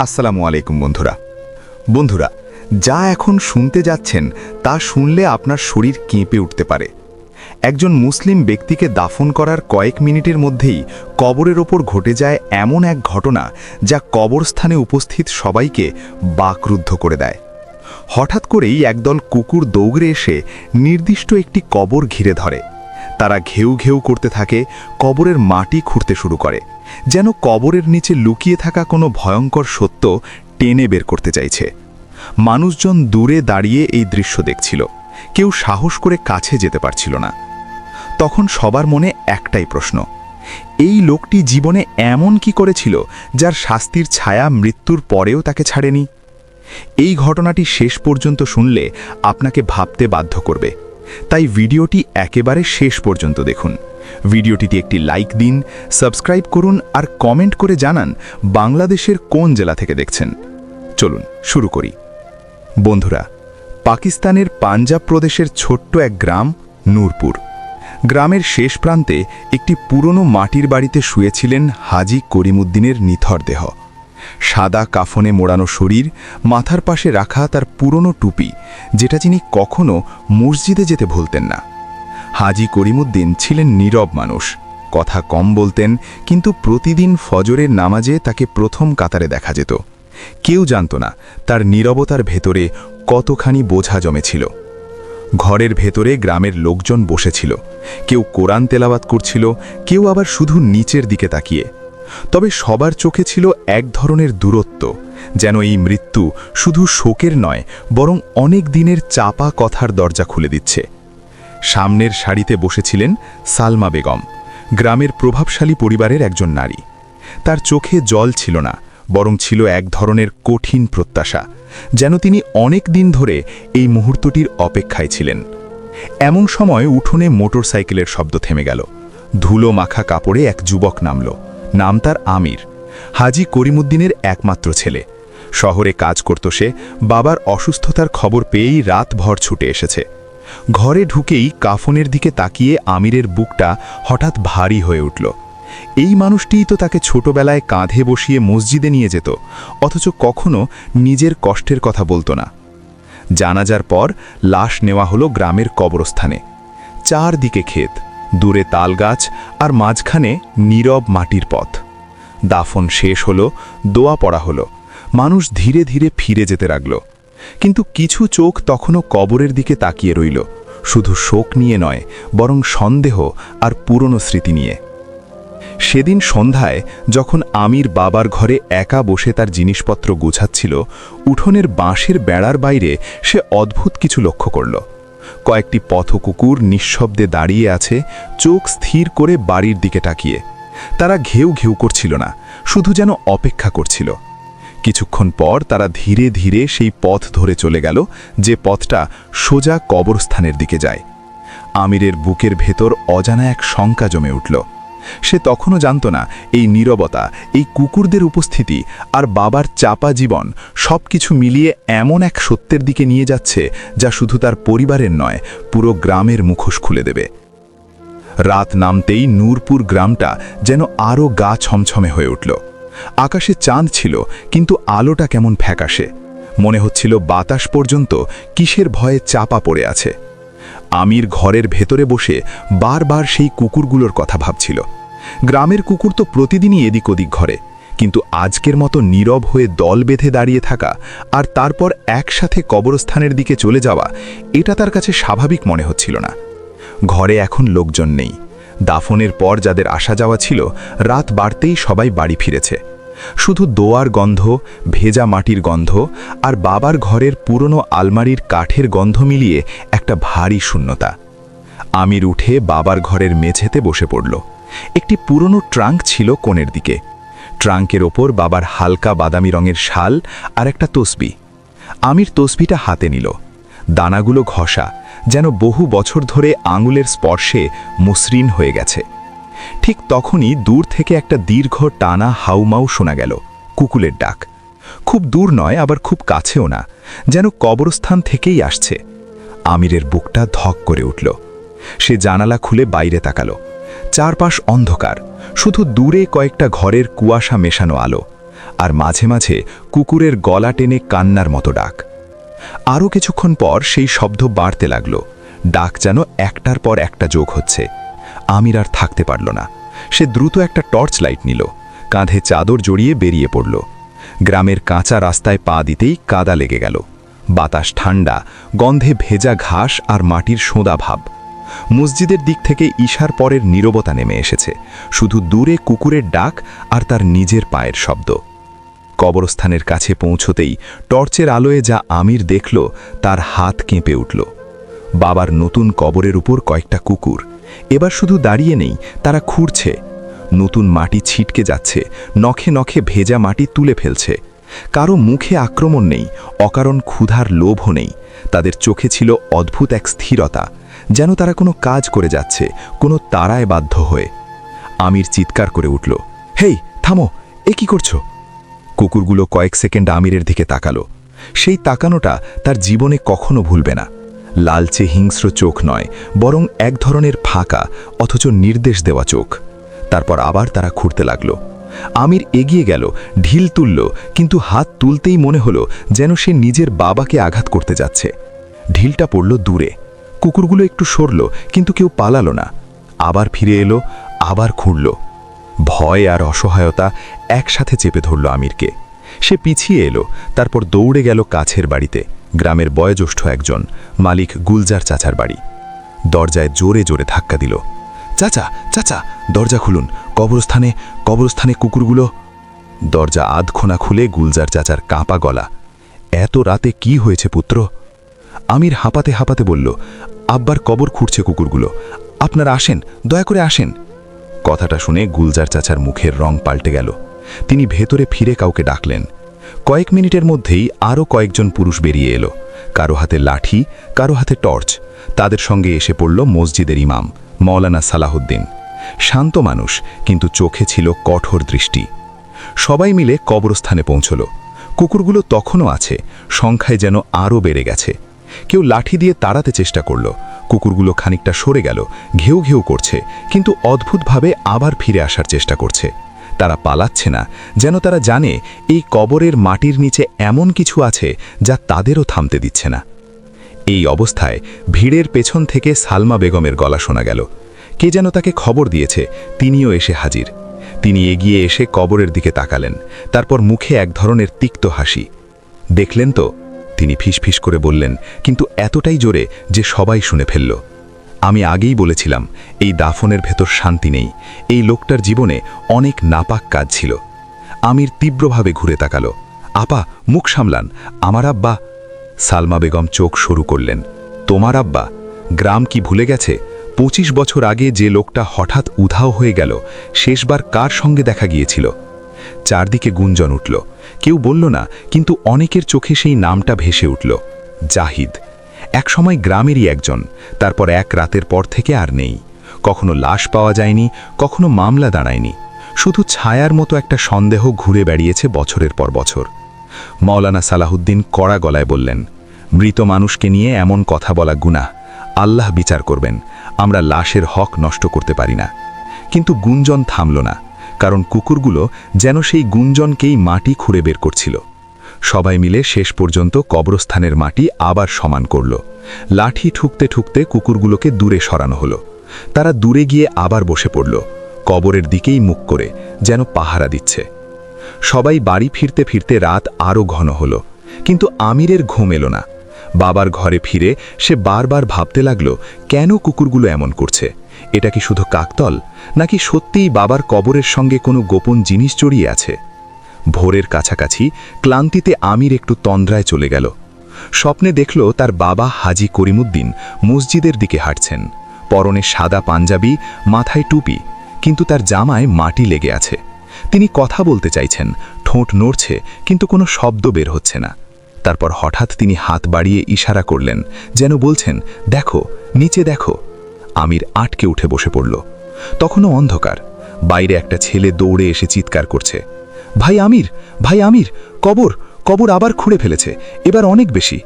আসসালামু আলাইকুম বন্ধুরা। বন্ধুরা, যা এখন শুনতে যাচ্ছেন, তা শুনলে আপনার শরীর কেঁপে উঠতে পারে। একজন মুসলিম ব্যক্তিকে দাফন করার কয়েক মিনিটের মধ্যেই কবরের ওপর ঘটে যায় এমন এক ঘটনা যা কবরস্থানে উপস্থিত সবাইকে বাকরুদ্ধ করে দেয়। হঠাৎ করেই একদল কুকুর দৌড়ে এসে নির্দিষ্ট একটি কবর ঘিরে ধরে। তারা ঘেউ ঘেউ করতে থাকে, কবরের মাটি খুঁড়তে শুরু করে। যেন কবরের নিচে লুকিয়ে থাকা কোনো ভয়ঙ্কর সত্য টেনে বের করতে চাইছে। মানুষজন দূরে দাঁড়িয়ে এই দৃশ্য দেখছিল। কেউ সাহস করে কাছে যেতে পারছিল না। তখন সবার মনে একটাই প্রশ্ন, এই লোকটি জীবনে এমন কি করেছিল যার শাস্তির ছায়া মৃত্যুর পরেও তাকে ছাড়েনি? এই ঘটনাটি শেষ পর্যন্ত শুনলে আপনাকে ভাবতে বাধ্য করবে। তাই ভিডিওটি একেবারে শেষ পর্যন্ত দেখুন। ভিডিওটিতে একটি লাইক দিন সাবস্ক্রাইব করুন আর কমেন্ট করে জানান বাংলাদেশের কোন জেলা থেকে দেখছেন। চলুন শুরু করি। বন্ধুরা, পাকিস্তানের পাঞ্জাব প্রদেশের ছোট্ট এক গ্রাম, নূরপুর। গ্রামের শেষ প্রান্তে একটি পুরনো মাটির বাড়িতে শুয়েছিলেন হাজি করিমুদ্দিনের নিথর দেহ। সাদা কাফনে মোড়ানো শরীর, মাথার পাশে রাখা তার পুরনো টুপি, যেটা তিনি কখনো মসজিদে যেতে ভুলতেন না। হাজি করিমুদ্দিন ছিলেন নীরব মানুষ। কথা কম বলতেন, কিন্তু প্রতিদিন ফজরের নামাজে তাকে প্রথম কাতারে দেখা যেত। কেউ জানত না তার নীরবতার ভেতরে কতখানি বোঝা জমেছিল। ঘরের ভেতরে গ্রামের লোকজন বসেছিল। কেউ কোরআন তেলাওয়াত করছিল, কেউ আবার শুধু নিচের দিকে তাকিয়ে। তবে সবার চোখে ছিল এক ধরনের দূরত্ব, যেন এই মৃত্যু শুধু শোকের নয়, বরং অনেক দিনের চাপা কথার দরজা খুলে দিচ্ছে। সামনের সারিতে বসেছিলেন সালমা বেগম, গ্রামের প্রভাবশালী পরিবারের একজন নারী। তার চোখে জল ছিল না, বরং ছিল এক ধরনের কঠিন প্রত্যাশা, যেন তিনি অনেক দিন ধরে এই মুহূর্তটির অপেক্ষায় ছিলেন। এমন সময় উঠোনে মোটরসাইকেলের শব্দ থেমে গেল। ধুলো মাখা কাপড়ে এক যুবক নামল। নাম তার আমির, হাজি করিমুদ্দিনের একমাত্র ছেলে। শহরে কাজ করত সে, বাবার অসুস্থতার খবর পেয়েই রাতভর ছুটে এসেছে। ঘরে ঢুকেই কাফনের দিকে তাকিয়ে আমিরের বুকটা হঠাৎ ভারী হয়ে উঠল। এই মানুষটিই তো তাকে ছোটবেলায় কাঁধে বসিয়ে মসজিদে নিয়ে যেত, অথচ কখনো নিজের কষ্টের কথা বলতো না। জানাজার পর লাশ নেওয়া হলো গ্রামের কবরস্থানে। চারদিকে ক্ষেত, দূরে তালগাছ আর মাঝখানে নীরব মাটির পথ। দাফন শেষ হলো, দোয়া পড়া হলো। মানুষ ধীরে ধীরে ফিরে যেতে লাগল। কিন্তু কিছু চোখ তখনও কবরের দিকে তাকিয়ে রইল। শুধু শোক নিয়ে নয়, বরং সন্দেহ আর পুরনো স্মৃতি নিয়ে। সেদিন সন্ধ্যায় যখন আমির বাবার ঘরে একা বসে তার জিনিসপত্র গুছাচ্ছিল, উঠোনের বাঁশের বেড়ার বাইরে সে অদ্ভুত কিছু লক্ষ্য করল। কয়েকটি পথকুকুর নিঃশব্দে দাঁড়িয়ে আছে, চোখ স্থির করে বাড়ির দিকে তাকিয়ে। তারা ঘেউ ঘেউ করছিল না, শুধু যেন অপেক্ষা করছিল। কিছুক্ষণ পর তারা ধীরে ধীরে সেই পথ ধরে চলে গেল, যে পথটা সোজা কবরস্থানের দিকে যায়। আমিরের বুকের ভেতর অজানা এক শঙ্কা জমে উঠল। সে তখনও জানত না, এই নীরবতা, এই কুকুরদের উপস্থিতি আর বাবার চাপা জীবন সব কিছু মিলিয়ে এমন এক সত্যের দিকে নিয়ে যাচ্ছে, যা শুধু তার পরিবারের নয়, পুরো গ্রামের মুখোশ খুলে দেবে। রাত নামতেই নূরপুর গ্রামটা যেন আরও গা ছমছমে হয়ে উঠল। আকাশে চাঁদ ছিল, কিন্তু আলোটা কেমন ফ্যাকাশে। মনে হচ্ছিল বাতাস পর্যন্ত কিসের ভয়ে চাপা পড়ে আছে। আমির ঘরের ভেতরে বসে বারবার সেই কুকুরগুলোর কথা ভাবছিল। গ্রামের কুকুর তো প্রতিদিনই এদিক ওদিক ঘরে, কিন্তু আজকের মতো নীরব হয়ে দল বেঁধে দাঁড়িয়ে থাকা আর তারপর একসাথে কবরস্থানের দিকে চলে যাওয়া, এটা তার কাছে স্বাভাবিক মনে হচ্ছিল না। ঘরে এখন লোকজন নেই। দাফনের পর যাদের আসা যাওয়া ছিল, রাত বাড়তেই সবাই বাড়ি ফিরেছে। শুধু দোয়ার গন্ধ, ভেজা মাটির গন্ধ আর বাবার ঘরের পুরনো আলমারির কাঠের গন্ধ মিলিয়ে একটা ভারী শূন্যতা। আমির উঠে বাবার ঘরের মেঝেতে বসে পড়ল। একটি পুরনো ট্রাঙ্ক ছিল কোণের দিকে। ট্রাঙ্কের ওপর বাবার হালকা বাদামি রঙের শাল আর একটা তসবি। আমির তসবিটা হাতে নিল। দানাগুলো ঘষা যেন বহু বছর ধরে আঙুলের স্পর্শে মসৃণ হয়ে গেছে। ঠিক তখনই দূর থেকে একটা দীর্ঘ টানা হাউমাউ শোনা গেল, কুকুলের ডাক। খুব দূর নয়, আবার খুব কাছেও না, যেন কবরস্থান থেকেই আসছে। আমিরের বুকটা ধক করে উঠল। সে জানালা খুলে বাইরে তাকালো। চারপাশ অন্ধকার, শুধু দূরে কয়েকটা ঘরের কুয়াশা মেশানো আলো, আর মাঝে মাঝে কুকুরের গলা টেনে কান্নার মতো ডাক। আরও কিছুক্ষণ পর সেই শব্দ বাড়তে লাগল। ডাক যেন একটার পর একটা যোগ হচ্ছে। আমির আর থাকতে পারল না। সে দ্রুত একটা টর্চ লাইট নিল। কাঁধে চাদর জড়িয়ে বেরিয়ে পড়ল। গ্রামের কাঁচা রাস্তায় পা দিতেই কাদা লেগে গেল। বাতাস ঠান্ডা গন্ধে ভেজা ঘাস আর মাটির সোঁদা ভাব। মসজিদের দিক থেকে ঈশার পরের নীরবতা নেমে এসেছে। শুধু দূরে কুকুরের ডাক আর তার নিজের পায়ের শব্দ। কবরস্থানের কাছে পৌঁছতেই টর্চের আলোয় যা আমির দেখল, তার হাত কেঁপে উঠল। বাবার নতুন কবরের উপর কয়েকটা কুকুর। এবার শুধু দাঁড়িয়ে নেই, তারা খুঁড়ছে। নতুন মাটি ছিটকে যাচ্ছে, নখে নখে ভেজা মাটি তুলে ফেলছে। কারও মুখে আক্রমণ নেই, অকারণ ক্ষুধার লোভও নেই। তাদের চোখে ছিল অদ্ভুত এক স্থিরতা, যেন তারা কোনো কাজ করে যাচ্ছে, কোনো তারায় বাধ্য হয়ে। আমির চিৎকার করে উঠল, হেই, থামো, এ কি করছ? কুকুরগুলো কয়েক সেকেন্ড আমিরের দিকে তাকালো। সেই তাকানোটা তার জীবনে কখনো ভুলবে না। লালচে হিংস্র চোখ নয়, বরং এক ধরনের ফাঁকা, অথচ নির্দেশ দেওয়া চোখ। তারপর আবার তারা খুঁড়তে লাগল। আমির এগিয়ে গেল, ঢিল তুলল, কিন্তু হাত তুলতেই মনে হলো যেন সে নিজের বাবাকে আঘাত করতে যাচ্ছে। ঢিলটা পড়ল দূরে। কুকুরগুলো একটু সরল, কিন্তু কেউ পালালো না। আবার ফিরে এলো, আবার খুঁড়ল। ভয় আর অসহায়তা একসাথে চেপে ধরল আমিরকে। সে পিছিয়ে এলো, তারপর দৌড়ে গেল কাছের বাড়িতে, গ্রামের বয়োজ্যেষ্ঠ একজন, মালিক গুলজার চাচার বাড়ি। দরজায় জোরে জোরে ধাক্কা দিল। চাচা চাচা, দরজা খুলুন, কবরস্থানে কবরস্থানে কুকুরগুলো। দরজা আধখোনা খুলে গুলজার চাচার কাঁপা গলা। এত রাতে কি হয়েছে পুত্র? আমির হাঁপাতে হাঁপাতে বলল, আব্বার কবর খুঁড়ছে কুকুরগুলো। আপনারা আসেন, দয়া করে আসেন। কথাটা শুনে গুলজার চাচার মুখের রং পাল্টে গেল। তিনি ভেতরে ফিরে কাউকে ডাকলেন। কয়েক মিনিটের মধ্যেই আরও কয়েকজন পুরুষ বেরিয়ে এলো। কারও হাতে লাঠি, কারও হাতে টর্চ। তাদের সঙ্গে এসে পড়ল মসজিদের ইমাম, মৌলানা সালাহুদ্দিন। শান্ত মানুষ, কিন্তু চোখে ছিল কঠোর দৃষ্টি। সবাই মিলে কবরস্থানে পৌঁছল। কুকুরগুলো তখনও আছে, সংখ্যায় যেন আরও বেড়ে গেছে। কেউ লাঠি দিয়ে তাড়াতে চেষ্টা করল। কুকুরগুলো খানিকটা সরে গেল, ঘেউ ঘেউ করছে, কিন্তু অদ্ভুতভাবে আবার ফিরে আসার চেষ্টা করছে। তারা পালাচ্ছে না, যেন তারা জানে এই কবরের মাটির নিচে এমন কিছু আছে যা তাদেরও থামতে দিচ্ছে না। এই অবস্থায় ভিড়ের পেছন থেকে সালমা বেগমের গলা শোনা গেল। কে যেন তাকে খবর দিয়েছে, তিনিও এসে হাজির। তিনি এগিয়ে এসে কবরের দিকে তাকালেন, তারপর মুখে এক ধরনের তিক্ত হাসি। দেখলেন তো তিনি ফিসফিস করে বললেন, কিন্তু এতটাই জোরে যে সবাই শুনে ফেলল। আমি আগেই বলেছিলাম, এই দাফনের ভেতর শান্তি নেই। এই লোকটার জীবনে অনেক নাপাক কাজ ছিল। আমির তীব্রভাবে ঘুরে তাকালো। আপা, মুখ সামলান। আমার আব্বা সালমা বেগম চোখ শুরু করলেন। তোমার আব্বা? গ্রাম কি ভুলে গেছে? পঁচিশ বছর আগে যে লোকটা হঠাৎ উধাও হয়ে গেল, শেষবার কার সঙ্গে দেখা গিয়েছিল? চারদিকে গুঞ্জন উঠল। কেউ বলল না, কিন্তু অনেকের চোখে সেই নামটা ভেসে উঠল, জাহিদ। একসময় গ্রামেরই একজন, তারপর এক রাতের পর থেকে আর নেই। কখনো লাশ পাওয়া যায়নি, কখনো মামলা দাঁড়ায়নি। শুধু ছায়ার মতো একটা সন্দেহ ঘুরে বেড়িয়েছে বছরের পর বছর। মৌলানা সালাহুদ্দিন কড়া গলায় বললেন, মৃত মানুষকে নিয়ে এমন কথা বলা গুনাহ। আল্লাহ বিচার করবেন, আমরা লাশের হক নষ্ট করতে পারি না। কিন্তু গুঞ্জন থামল না। কারণ কুকুরগুলো যেন সেই গুঞ্জনকেই মাটি খুঁড়ে বের করছিল। সবাই মিলে শেষ পর্যন্ত কবরস্থানের মাটি আবার সমান করল। লাঠি ঠুকতে ঠুকতে কুকুরগুলোকে দূরে সরানো হলো। তারা দূরে গিয়ে আবার বসে পড়ল, কবরের দিকেই মুখ করে, যেন পাহারা দিচ্ছে। সবাই বাড়ি ফিরতে ফিরতে রাত আরও ঘন হলো, কিন্তু আমিরের ঘুম এলো না। বাবার ঘরে ফিরে সে বারবার ভাবতে লাগল, কেন কুকুরগুলো এমন করছে? এটা কি শুধু কাকতল, নাকি সত্যিই বাবার কবরের সঙ্গে কোনো গোপন জিনিস জড়িয়ে আছে? ভোরের কাছাকাছি ক্লান্তিতে আমির একটু তন্দ্রায় চলে গেল। স্বপ্নে দেখল তার বাবা হাজি করিমুদ্দিন মসজিদের দিকে হাঁটছেন। পরনে সাদা পাঞ্জাবি, মাথায় টুপি, কিন্তু তার জামায় মাটি লেগে আছে। তিনি কথা বলতে চাইছেন, ঠোঁট নড়ছে, কিন্তু কোনো শব্দ বের হচ্ছে না। তারপর হঠাৎ তিনি হাত বাড়িয়ে ইশারা করলেন, যেন বলছেন, দেখো, নিচে দেখো। আমির আটকে উঠে বসে পড়ল। তখনও অন্ধকার। বাইরে একটা ছেলে দৌড়ে এসে চিৎকার করছে। ভাই আমির ভাই আমির, কবর কবর আবার খুঁড়ে ফেলেছে, এবার অনেক বেশি।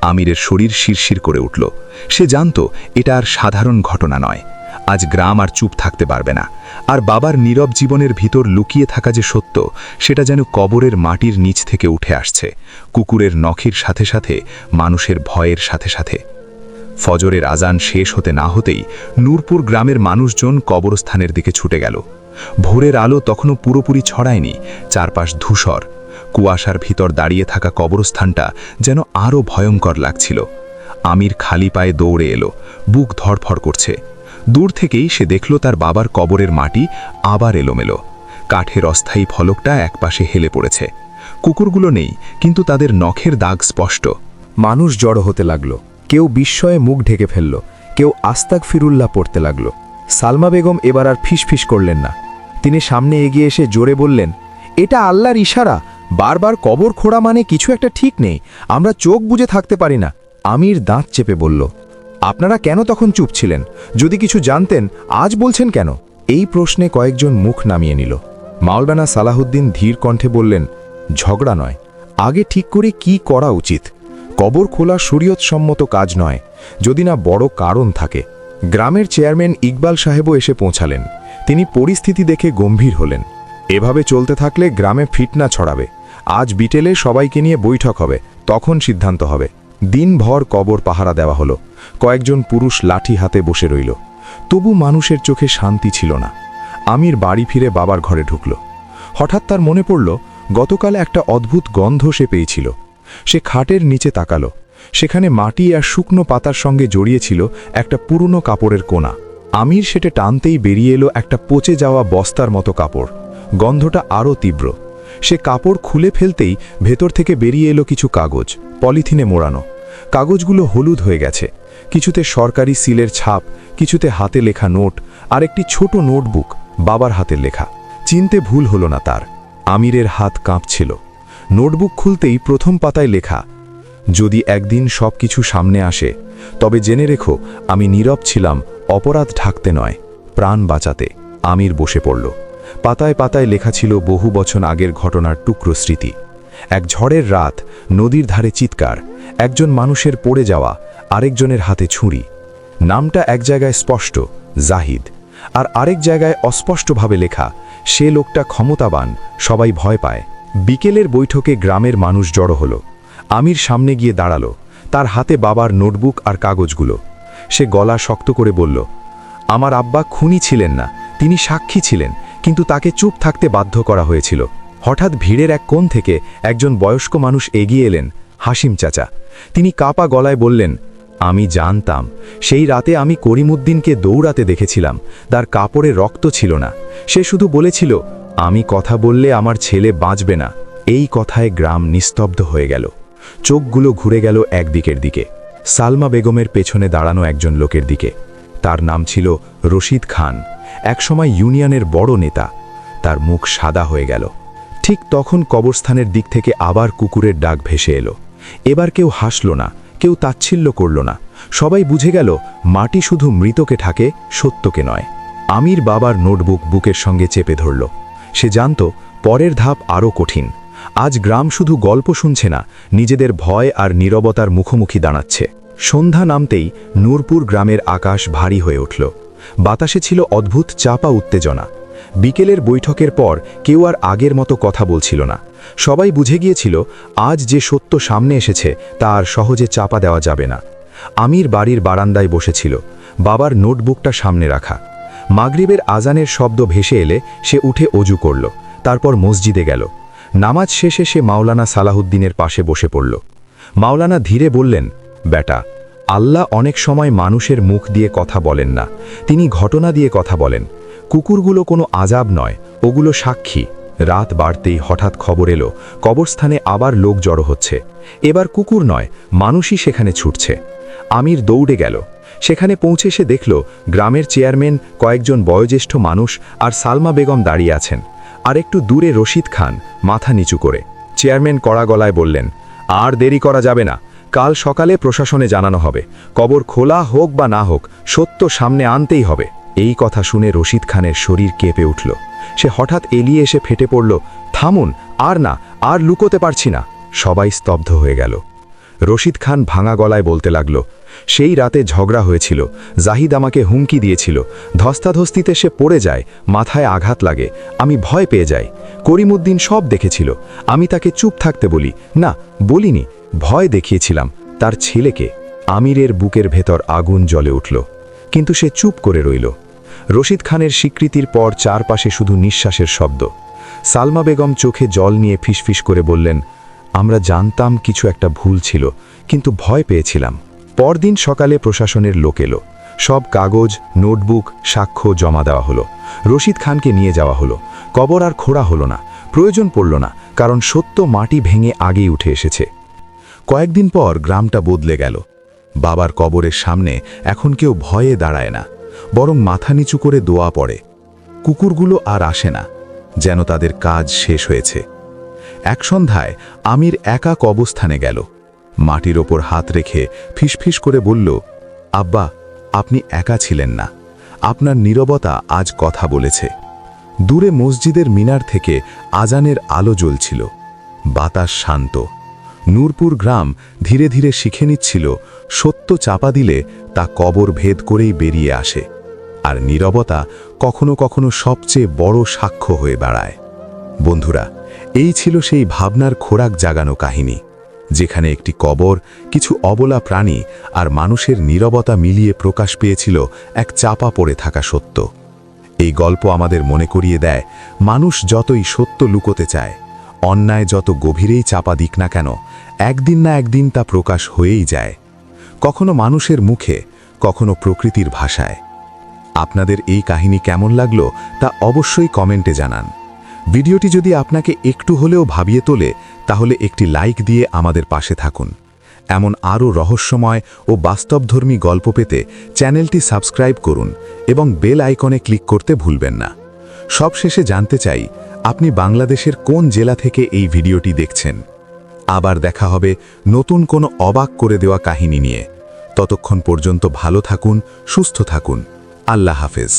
আমিরের শরীর শিরশির করে উঠল। সে জানত এটা আর সাধারণ ঘটনা নয়। আজ গ্রাম আর চুপ থাকতে পারবে না। আর বাবার নীরব জীবনের ভিতর লুকিয়ে থাকা যে সত্য, সেটা যেন কবরের মাটির নিচ থেকে উঠে আসছে। কুকুরের নখের সাথে সাথে, মানুষের ভয়ের সাথে সাথে। ফজরের আজান শেষ হতে না হতেই নূরপুর গ্রামের মানুষজন কবরস্থানের দিকে ছুটে গেল। ভোরের আলো তখনও পুরোপুরি ছড়ায়নি, চারপাশ ধূসর। কুয়াশার ভিতর দাঁড়িয়ে থাকা কবরস্থানটা যেন আরও ভয়ঙ্কর লাগছিল। আমির খালি পায়ে দৌড়ে এলো, বুক ধড়ফড় করছে। দূর থেকেই সে দেখল তার বাবার কবরের মাটি আবার এলোমেলো। কাঠের অস্থায়ী ফলকটা একপাশে হেলে পড়েছে। কুকুরগুলো নেই, কিন্তু তাদের নখের দাগ স্পষ্ট। মানুষ জড়ো হতে লাগল। কেউ বিস্ময়ে মুখ ঢেকে ফেলল, কেউ আস্তাক ফিরুল্লাহ পড়তে লাগল। সালমা বেগম এবার আর ফিসফিস করলেন না। তিনি সামনে এগিয়ে এসে জোরে বললেন, এটা আল্লাহর ইশারা। বারবার কবর খোঁড়া মানে কিছু একটা ঠিক নেই। আমরা চোখ বুজে থাকতে পারি না। আমির দাঁত চেপে বলল, আপনারা কেন তখন চুপ ছিলেন? যদি কিছু জানতেন, আজ বলছেন কেন? এই প্রশ্নে কয়েকজন মুখ নামিয়ে নিল। মাওলানা সালাহুদ্দিন ধীর কণ্ঠে বললেন, ঝগড়া নয়। আগে ঠিক করে কি করা উচিত? কবর খোলা শরীয়তসম্মত কাজ নয়, যদি না বড় কারণ থাকে। গ্রামের চেয়ারম্যান ইকবাল সাহেবও এসে পৌঁছালেন। তিনি পরিস্থিতি দেখে গম্ভীর হলেন। এভাবে চলতে থাকলে গ্রামে ফিটনা ছড়াবে। আজ বিটেলে সবাইকে নিয়ে বৈঠক হবে, তখন সিদ্ধান্ত হবে। দিনভর কবর পাহারা দেওয়া হলো। কয়েকজন পুরুষ লাঠি হাতে বসে রইল। তবু মানুষের চোখে শান্তি ছিল না। আমির বাড়ি ফিরে বাবার ঘরে ঢুকল। হঠাৎ তার মনে পড়ল, গতকাল একটা অদ্ভুত গন্ধ সে পেয়েছিল। সে খাটের নিচে তাকালো। সেখানে মাটি আর শুকনো পাতার সঙ্গে জড়িয়েছিল একটা পুরনো কাপড়ের কোনা আমির সেটা টানতেই বেরিয়ে এলো একটা পচে যাওয়া বস্তার মতো কাপড়। গন্ধটা আরও তীব্র। সে কাপড় খুলে ফেলতেই ভেতর থেকে বেরিয়ে এলো কিছু কাগজ, পলিথিনে মোড়ানো। কাগজগুলো হলুদ হয়ে গেছে। কিছুতে সরকারি সিলের ছাপ, কিছুতে হাতে লেখা নোট, আর একটি ছোট নোটবুক বাবার হাতের লেখা। চিনতে ভুল হলো না তার। আমিরের হাত কাঁপছিল। নোটবুক খুলতেই প্রথম পাতায় লেখা, যদি একদিন সব কিছু সামনে আসে, তবে জেনে রেখো, আমি নীরব ছিলাম, অপরাধ ঢাকতে নয়, প্রাণ বাঁচাতে। আমির বসে পড়ল। পাতায় পাতায় লেখা ছিল বহু বছর আগের ঘটনার টুকরো স্মৃতি। এক ঝড়ের রাত, নদীর ধারে চিৎকার, একজন মানুষের পড়ে যাওয়া, আরেকজনের হাতে ছুরি নামটা এক জায়গায় স্পষ্ট, জাহিদ, আর আরেক জায়গায় অস্পষ্টভাবে লেখা, সে লোকটা ক্ষমতাবান, সবাই ভয় পায়। বিকেলের বৈঠকে গ্রামের মানুষ জড়ো হলো। আমির সামনে গিয়ে দাঁড়াল। তার হাতে বাবার নোটবুক আর কাগজগুলো। সে গলা শক্ত করে বলল, আমার আব্বা খুনি ছিলেন না, তিনি সাক্ষী ছিলেন, কিন্তু তাকে চুপ থাকতে বাধ্য করা হয়েছিল। হঠাৎ ভিড়ের এক কোণ থেকে একজন বয়স্ক মানুষ এগিয়ে এলেন, হাসিম চাচা। তিনি কাপা গলায় বললেন, আমি জানতাম, সেই রাতে আমি করিমুদ্দিনকে দৌড়াতে দেখেছিলাম, তার কাপড়ে রক্ত ছিল না। সে শুধু বলেছিল আমি কথা বললে আমার ছেলে বাঁচবে না। এই কথায় গ্রাম নিস্তব্ধ হয়ে গেল। চোখগুলো ঘুরে গেল একদিকের দিকে। সালমা বেগমের পেছনে দাঁড়ানো একজন লোকের দিকে। তার নাম ছিল রশিদ খান। একসময় ইউনিয়নের বড় নেতা। তার মুখ সাদা হয়ে গেল। ঠিক তখন কবরস্থানের দিক থেকে আবার কুকুরের ডাক ভেসে এলো। এবার কেউ হাসল না, কেউ তাচ্ছিল্য করল না। সবাই বুঝে গেল, মাটি শুধু মৃতকে ঠাকে সত্যকে নয়। আমির বাবার নোটবুক বুকের সঙ্গে চেপে ধরল। সে জানত পরের ধাপ আরও কঠিন। আজ গ্রাম শুধু গল্প শুনছে না, নিজেদের ভয় আর নীরবতার মুখোমুখি দাঁড়াচ্ছে। সন্ধ্যা নামতেই নূরপুর গ্রামের আকাশ ভারী হয়ে উঠল। বাতাসে ছিল অদ্ভুত চাপা উত্তেজনা। বিকেলের বৈঠকের পর কেউ আর আগের মতো কথা বলছিল না। সবাই বুঝে গিয়েছিল, আজ যে সত্য সামনে এসেছে, তা আর সহজে চাপা দেওয়া যাবে না। আমির বাড়ির বারান্দায় বসেছিল। বাবার নোটবুকটা সামনে রাখা। মাগরিবের আজানের শব্দ ভেসে এলে সে উঠে অজু করল, তারপর মসজিদে গেল। নামাজ শেষে সে মাওলানা সালাহুদ্দিনের পাশে বসে পড়ল। মাওলানা ধীরে বললেন, বেটা, আল্লাহ অনেক সময় মানুষের মুখ দিয়ে কথা বলেন না। তিনি ঘটনা দিয়ে কথা বলেন। কুকুরগুলো কোনো আজাব নয়, ওগুলো সাক্ষী। রাত বাড়তেই হঠাৎ খবর এলো, কবরস্থানে আবার লোক জড়ো হচ্ছে। এবার কুকুর নয়, মানুষই সেখানে ছুটছে। আমির দৌড়ে গেল সেখানে পৌঁছে সে দেখল গ্রামের চেয়ারম্যান কয়েকজন বয়োজ্যেষ্ঠ মানুষ আর সালমা বেগম দাঁড়িয়ে আছেন। আর একটু দূরে রশিদ খান, মাথা নিচু করে। চেয়ারম্যান কড়া গলায় বললেন, আর দেরি করা যাবে না। কাল সকালে প্রশাসনে জানানো হবে। কবর খোলা হোক বা না হোক, সত্য সামনে আনতেই হবে। এই কথা শুনে রশিদ খানের শরীর কেঁপে উঠল। সে হঠাৎ এলিয়ে এসে ফেটে পড়ল, থামুন, আর না, আর লুকোতে পারছি না। সবাই স্তব্ধ হয়ে গেল। রশিদ খান ভাঙা গলায় বলতে লাগল সেই রাতে ঝগড়া হয়েছিল। জাহিদ আমাকে হুমকি দিয়েছিল। ধস্তাধস্তিতে সে পড়ে যায়, মাথায় আঘাত লাগে। আমি ভয় পেয়ে যাই। করিমুদ্দিন সব দেখেছিল। আমি তাকে চুপ থাকতে বলি, না, বলিনি, ভয় দেখিয়েছিলাম, তার ছেলেকে। আমিরের বুকের ভেতর আগুন জ্বলে উঠল। কিন্তু সে চুপ করে রইল। রশিদ খানের স্বীকৃতির পর চারপাশে শুধু নিঃশ্বাসের শব্দ। সালমা বেগম চোখে জল নিয়ে ফিসফিস করে বললেন, আমরা জানতাম কিছু একটা ভুল ছিল, কিন্তু ভয় পেয়েছিলাম। পরদিন সকালে প্রশাসনের লোক এলো। সব কাগজ, নোটবুক, সাক্ষ্য জমা দেওয়া হলো। রশিদ খানকে নিয়ে যাওয়া হলো। কবর আর খোঁড়া হলো না। প্রয়োজন পড়ল না, কারণ সত্য মাটি ভেঙে আগেই উঠে এসেছে। কয়েকদিন পর গ্রামটা বদলে গেল। বাবার কবরের সামনে এখন কেউ ভয়ে দাঁড়ায় না, বরং মাথা নিচু করে দোয়া পড়ে। কুকুরগুলো আর আসে না, যেন তাদের কাজ শেষ হয়েছে। এক সন্ধ্যায় আমির একা কবস্থানে গেল। মাটির ওপর হাত রেখে ফিসফিস করে বলল, আব্বা, আপনি একা ছিলেন না। আপনার নীরবতা আজ কথা বলেছে। দূরে মসজিদের মিনার থেকে আজানের আলো জ্বলছিল। বাতাস শান্ত। নূরপুর গ্রাম ধীরে ধীরে শিখে নিচ্ছিল, সত্য চাপা দিলে তা কবর ভেদ করেই বেরিয়ে আসে। আর নীরবতা কখনো কখনো সবচেয়ে বড় সাক্ষ্য হয়ে দাঁড়ায়। বন্ধুরা, এই ছিল সেই ভাবনার খোরাক জাগানো কাহিনী। যেখানে একটি কবর, কিছু অবলা প্রাণী আর মানুষের নীরবতা মিলিয়ে প্রকাশ পেয়েছিল এক চাপা পড়ে থাকা সত্য। এই গল্প আমাদের মনে করিয়ে দেয়, মানুষ যতই সত্য লুকোতে চায়, অন্যায় যত গভীরেই চাপা দিক না কেন, একদিন না একদিন তা প্রকাশ হয়েই যায়। কখনো মানুষের মুখে, কখনো প্রকৃতির ভাষায়। আপনাদের এই কাহিনী কেমন লাগল তা অবশ্যই কমেন্টে জানান। ভিডিওটি যদি আপনাকে একটু হলেও ভাবিয়ে তোলে, তাহলে একটি লাইক দিয়ে আমাদের পাশে থাকুন। এমন আরও রহস্যময় ও বাস্তবধর্মী গল্প পেতে চ্যানেলটি সাবস্ক্রাইব করুন এবং বেল আইকনে ক্লিক করতে ভুলবেন না। সবশেষে জানতে চাই, আপনি বাংলাদেশের কোন জেলা থেকে এই ভিডিওটি দেখছেন? আবার দেখা হবে নতুন কোনো অবাক করে দেওয়া কাহিনী নিয়ে। ততক্ষণ পর্যন্ত ভালো থাকুন, সুস্থ থাকুন। আল্লাহ হাফেজ।